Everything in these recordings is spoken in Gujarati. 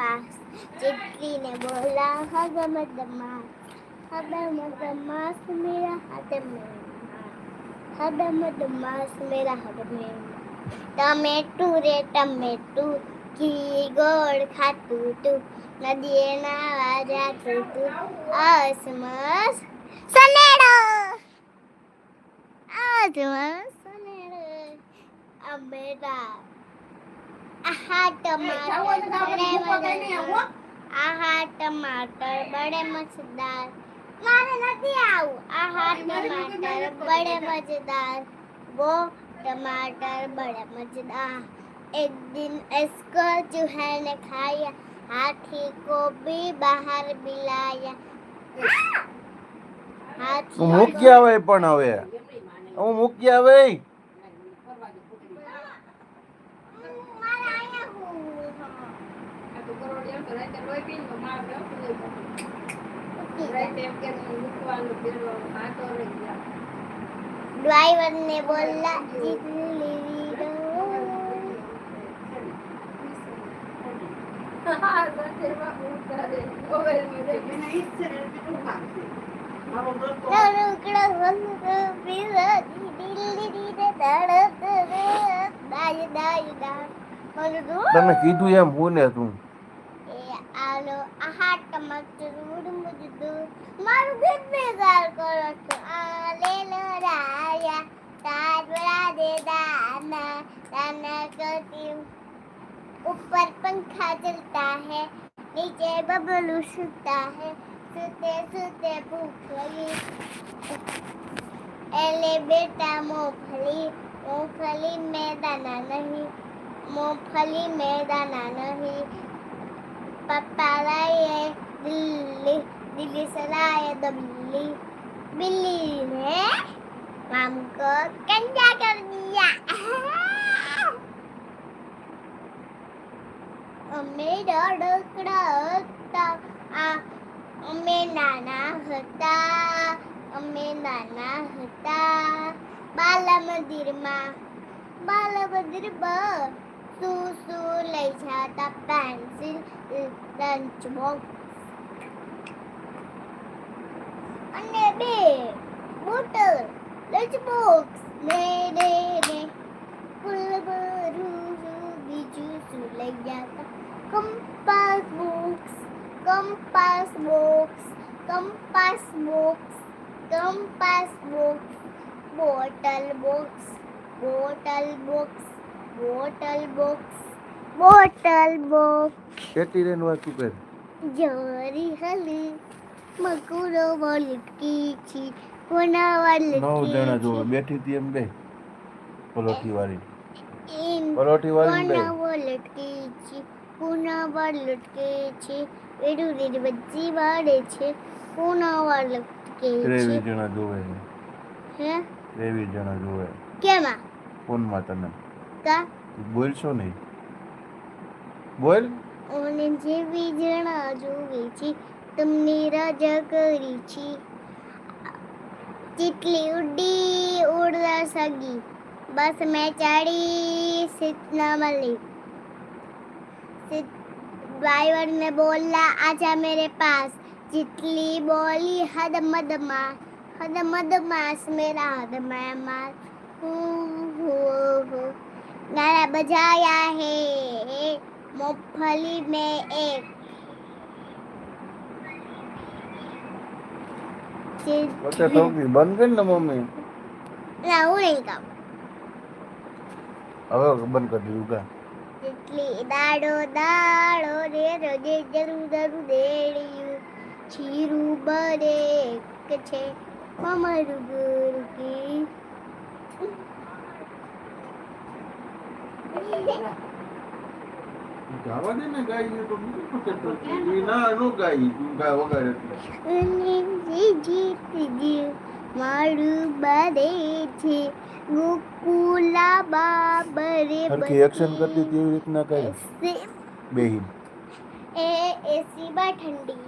પાસ. ચીટલીને બોલા હગમદમાસ હગમદમાસ મેરા હાથ મેં હગમદમાસ મેરા હાથ મેં ટમેટું રે ટમેટું ઘી, ગોળ ખાતું તું. નદીએ નાવા જાતું તું. અસમસ સનેડો. અસમસ સનેડો. અમેરા આહા ટમાટર બડે મજેદાર આહા ટમાટર બડે મજેદાર મારે નથી આવું આહા ટમાટર બડે મજેદાર वो टमाटर बड़े मजेदार एक दिन इसको चूहे ने खाया हाथी को भी बाहर बिलाया हाथी હું મૂકી આવે પણ હવે હું મૂકી આવે ડ્રાઈવર ને બોલા ચીટલી ટુકડો વંદો પીરો દિલ્લી દીદે તડત દાય દાય દા બોલું તને કીધું એમ હું ને તું એ डालो आहार टमाटर मुड़ मुझदू मारू घर में गाल करो तो आले लो राया ताज बड़ा दे दाना दाना करती ऊपर पंखा चलता है, नीचे बबलू सुता है, सुते सुते भूख लगी एले बेटा मूंगफली मूंगफली में दाना नहीं, मूंगफली में दाना नहीं। പപ്പറയെ ദില്ലി ദിലിസലായ ദില്ലി ബില്ലിനെ നമുക്ക് കഞ്ചാക്കറിയ അമ്മയോടൊക്കെ അമ്മ നാന ഹത്ത അമ്മ നാന ഹത്ത ബാലമന്ദിരമാ ബാലമന്ദിരമാ શું શું લઈ જતા પેન્સિલ લંચ બોક્સ અને બે બોટલ લંચ બોક્સ લે ને ને ફૂલ ભરું બીજું શું લઈ જતા compass box compass box compass box compass box bottle box bottle box bottle box bottle box. કેટલી રેન વાંચું કર જોરી હલી મકુરો વલકી છી કોના નવ જણા જો બેઠી હતી એમ બે. પલોઠી વાળી પલોઠી વાળી કોના વલકી છી કોના વલકે છે. એડું રીડ બધી વાળે છે કોના વલકે લટકે છે. જણા જોવે હે? ત્રેવીસ જણા જોવે. કેમાં? ફોનમાં તને. કા બોલશો નહીં બોલ. ઓને જેવી જણા જોવી છે તમને રાજા કરી છે. ચીટલી ઉડી ઉડલા સગી બસ મેં ચાડી સિતના મળી. ડ્રાઈવર ને બોલા આજા મેરે પાસ. જેટલી બોલી હદ મદમાં હદ મદમાસ મેરા હદ મેં માસ હું હું. गाना बजाया है मूंगफली में एक વચ્ચે થોડી બંધ કરી ને મમ્મી ના હું નહીં ગાઉં હવે બંધ કરી દીધું કા જેટલી દાડો દાડો રે રોજે જરૂર જરૂર દેડિયું છીરું બરેક છે અમારું ગુરુ કી ગાવા દે ને ગાઈ તો બીજું શું કરતો ના નો ગાઈ તું ગા વગાડે એટલે અને જે જીત ગયું મારું બરે છે. ગોકુલા બાબરે હરખી એક્શન કરતી તેવી રીતના કઈ બેહીન. એ એસી બા ઠંડી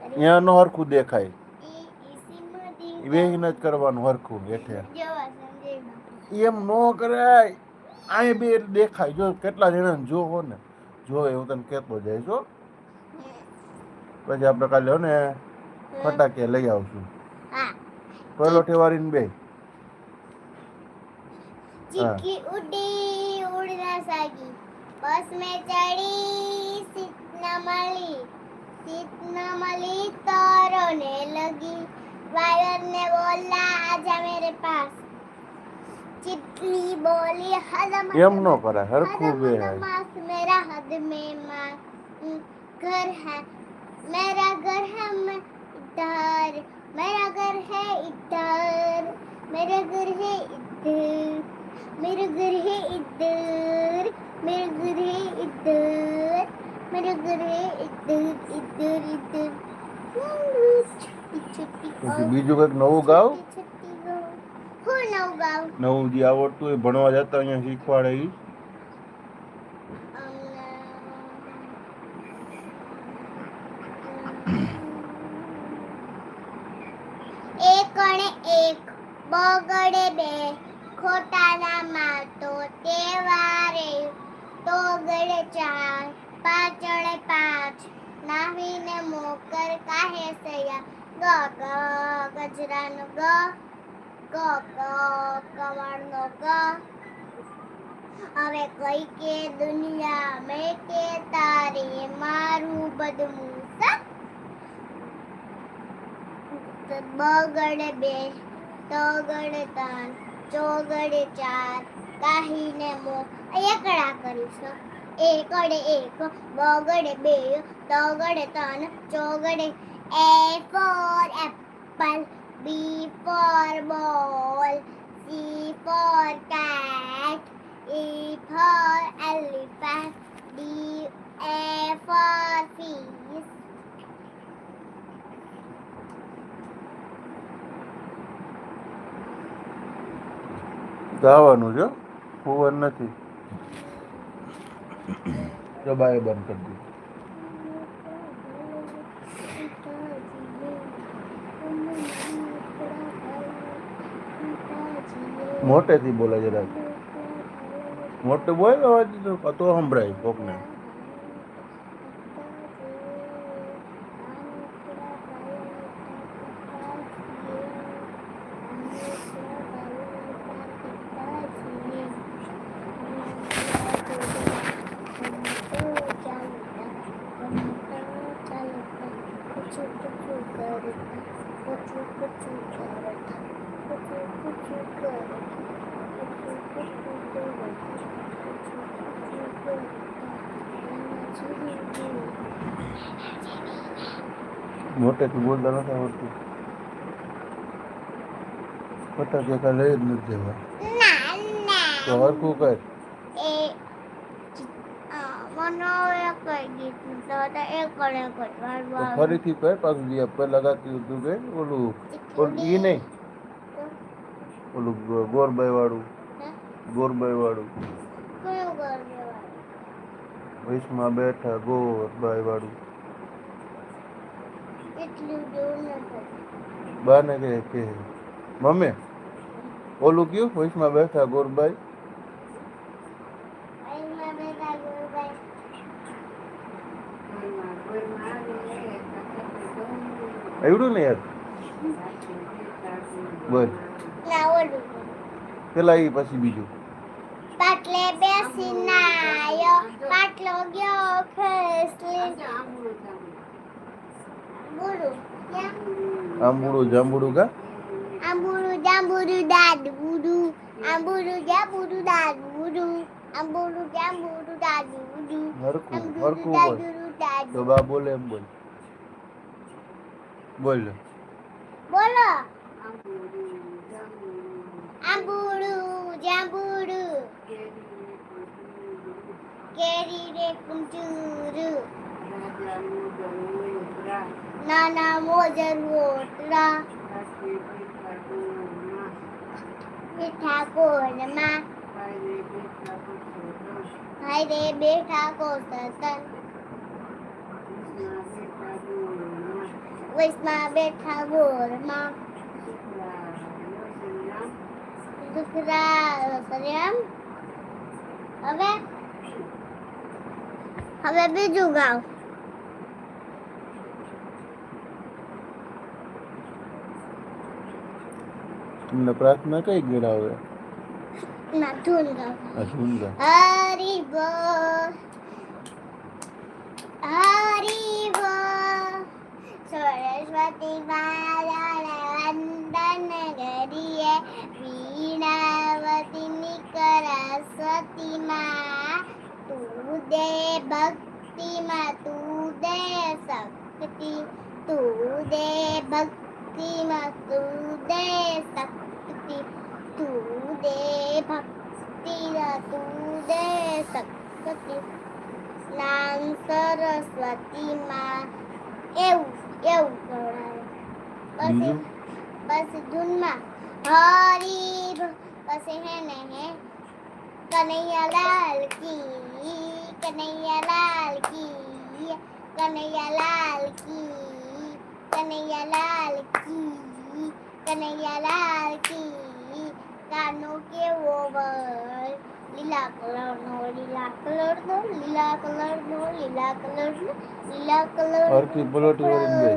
કરી નો હરખું દેખાય. એ એસી માં વેહીન જ કરવાનું હરખું હેઠે. એમ નો કરાય. આ બે દેખાય જો કેટલા જણા જોવો ને જોવે હું તને કહેતો જાય છો પછી આપણે કાલે ને ફટાકે લઈ આવશું પહેલો ઠેવારી ને બે ચીકી ઉડી ઉડના સાગી બસ મે ચડી સીટ ન મળી સીટ ન મળી તોરો ને લગી વાયર ને બોલા આજા મેરે પાસ चितली बोली हरम यमुनो पर हर खूबे है। मास मेरा हद में माँ घर है। मेरा घर है इधर मेरा घर है इधर मेरा घर है इधर मेरा घर है इधर मेरा घर है इधर मेरा घर है इधर इधर इधर। बीजू का नवो गाँव નવું જે આવડતું હોય ભણવા જતા અહીંયા શીખવાડે ઈ. એક અને એક બગડે બે ખોટાના મારતો તેવારે તો ગળે ચાર પાછળ પાંચ નાહીને મોકર કાહે સૈયા. ગ ગ ગજરાનો ગ. ગ કમળનો ક હવે કઈ કે દુનિયા મેં કે તારી મારું બદમું બગડે બે, તગડે ત્રણ, ચોગડે ચાર, કાહીને મો. એકડા કરીશું એકડે એક, બગડે બે, તગડે ત્રણ, ચોગડે A for apple B for ball C for cat E for elephant, D A for fish. ગાવાનું છે હો. ફુવન નથી દબાએ બંધ કરી દીધું મોટેથી બોલે જરાક. મોટે બોલ અવાજ તો સંભળાય કોકને. મોટેથી બોલતા નથી આવડતું ફટાકે કાંઈ લઈ જ નથી દેવા ના ના તો હરખું કર એ મને હવે કઈ ગીત તો તો એક કણે તો કરવાનું ફરીથી કર પાછું જે પહેલા ગાતી હતું કે ઓલું ઓલું ઈ નહીં ઓલું ગો- ગોરબાઈ વાળું ગોરબાઈ વાળું કયું કરવાનું વૈશમાં બેઠા ગોરબાઈ વાળું એટલું જેવું નથી બાને કે કે મમ્મી ઓલું કયું વૈશમાં બેઠા ગોરબાઈ અહીંમાં બેઠા ગુરુભાઈ એવડું ને યાર બોલ ના ઓલું પેલા ઈ પછી બીજું પાટલે બેસી નાયો પાટલો ગયો ખેસલી બોલું ક્યાં આંબુડું. જાંબુડું કા? આંબુડું જાંબુડું દાદુડું આંબુડું. જાંબુડું દાદુડું આંબુડું જાંબુડું દાદુડું આંબુડું હરખું બોલ. તો દાદુ બા બોલે એમ બોલ. બોલ. બોલો. આંબુડું જાંબુડું કેરી રે કુંચુરું નાના મોજર રોટલા મીઠા કોરમાં ભાઈ રે બેઠા કો સતન વૈસમાં બેઠા ગોરમાં દુખરા રસરિયામ હવે હવે બીજું ગાવ तुमने प्रार्थना का एक गेला हुआ ना धुन गा हरि बोल हरि सरस्वती वंदन करिए वीणावती निकरस्वती तू दे भक्ति मा तू दे शक्ति तू दे भक्ति દે શક્તિ તું દે ભક્તિ તું દે શક્તિ નામ સરસ્વતી માં એવું એવું કરાવે પછી બીજું? પછી ધૂનમાં હરી બ- પછી હે ને હે કનૈયા લાલ કી કનૈયા कन्हैया लाल की कन्हैया लाल की कानों के ओवर लीला कलर नो लीला कलर नो लीला कलर नो लीला कलर नो लीला कलर और की बुलेट उड़ गई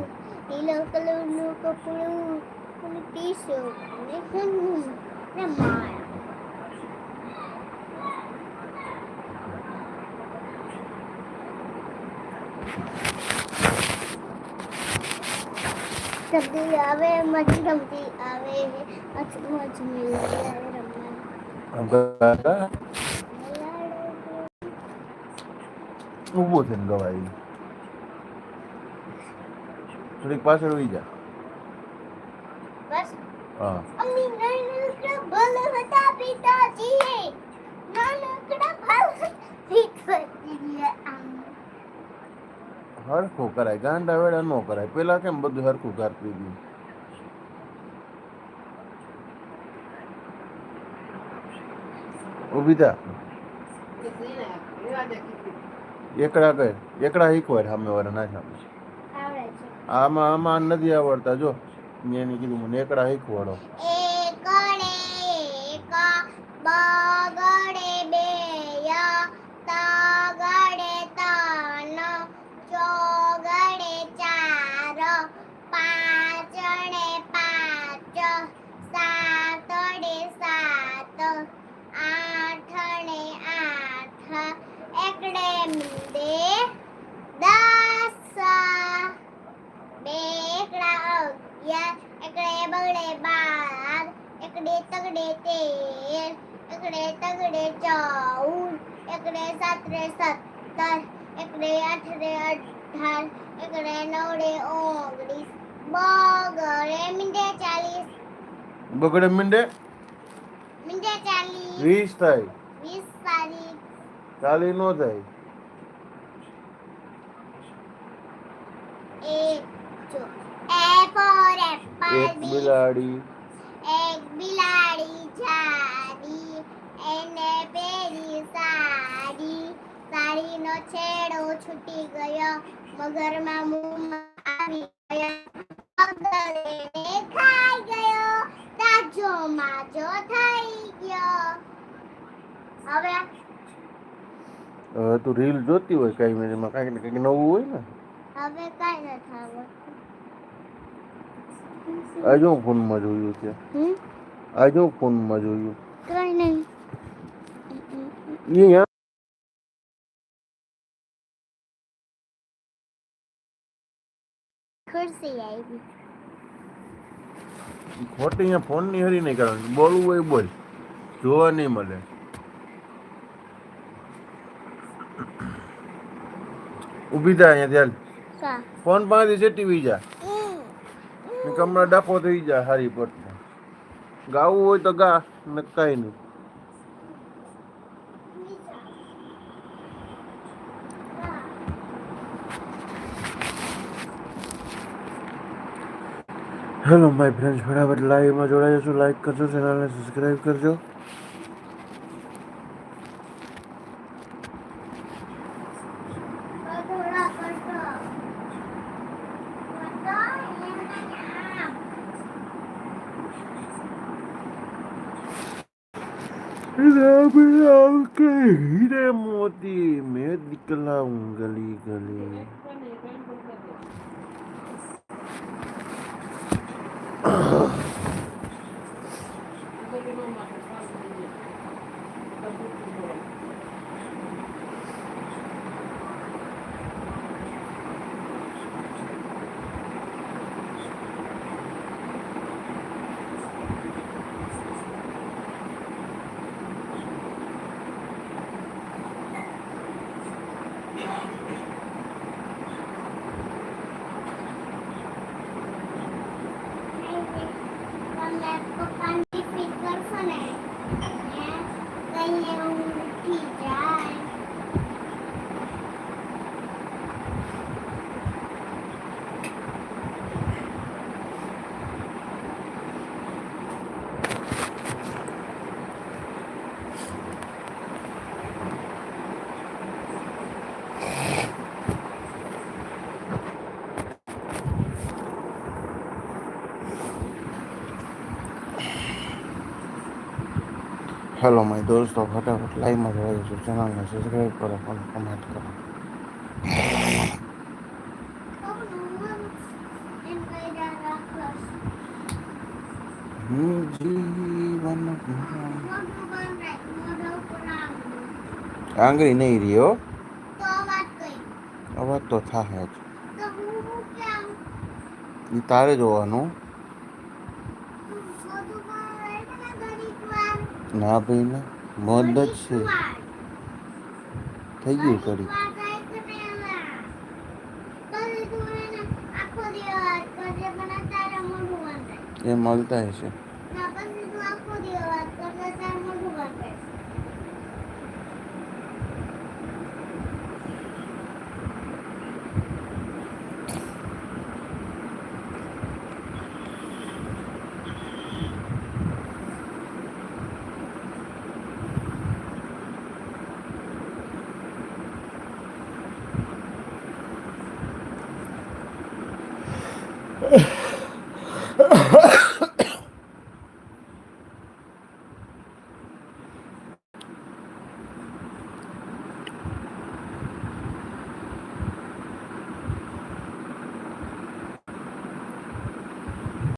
लीला कलर नो कपड़ो उन पीसो ने हनी ने मार ગમતી આવે મજ ગમતી આવે મજ મિલાય રમવા ઊભો થઈને ગવાય. થોડીક પાછળ વહી જા. બસ. હા. હરખું કરાય ગાંડા વેડા ન કરાય પેલા કેમ બધું હરખું કરતી હતી ઊભી થા એકડા કર એકડા શીખવાય સામે વાળા ના સામે આવડે છે આમાં આમાં નથી આવડતા જો મેં એને કીધું મને એકડા શીખવાડો એકડે તગડે તેર એકડે તગડે ચૌદ એકડે સાતરે સત્તર એકડે આઠરે અઢાર એકડે નવડે ઓગણીસ બગડે મીંડે ચાલીસ બગડે મીંડે મીંડે ચાલીસ વીસ થાય વીસ તારીખ ચાલી નો થાય એક જો એ ફોર એપલ એક બી બિલાડી એક બિલાડી જાડી એને પહેરી સાડી. સાડીનો છેડો છૂટી ગયો મગરમાં મુંહમાં આવી ગયો. મગર એને ખાઈ ગયો તાજો માજો થઈ ગયો. હવે તું રીલ જોતી હોય કઈ મેં એમાં કાંઈક ને કંઈક નવું હોય ને? હવે કાંઈ નથી આવડતું. આજે હું ફોનમાં જોયું છે હમ આજે હું ફોનમાં જોયું કઈ નહીં એ યા ખુરશી આવી ખોટી અહીંયા ફોનની હરી નહીં કરવાની બોલવું હોય બોલ જોવા નહીં મળે ઊભી થા અહીંયા ચાલ કા ફોન પાસેથી સેટી વી જા ને કમળા ડાકો થઈ જાય હારી પટમાં ગાવું હોય તો ગા, ને કાંઈ નહીં. હેલો, માય ફ્રેન્ડ્સ બરાબર. લાઈવમાં જોડાઈ જશો લાઈક કરજો ચેનલને સબસ્ક્રાઈબ કરજો થોડા કરતો કરતો એમ रब राम के हीरे मोती मैं निकला हूँ गली गली હેલો માય દોસ્તો ફટાફટ લાઈવમાં જોડાયો છું ચેનલને સબસ્ક્રાઈબ કરો અને કમેન્ટ કરો આંગળું નહીં રહી હો તો વાત કઈ અવાજ તો થાય જ તારે જોવાનું. ના ભાઈ ને જ છે. થઈ ગયું કરી એ મળતા હશે.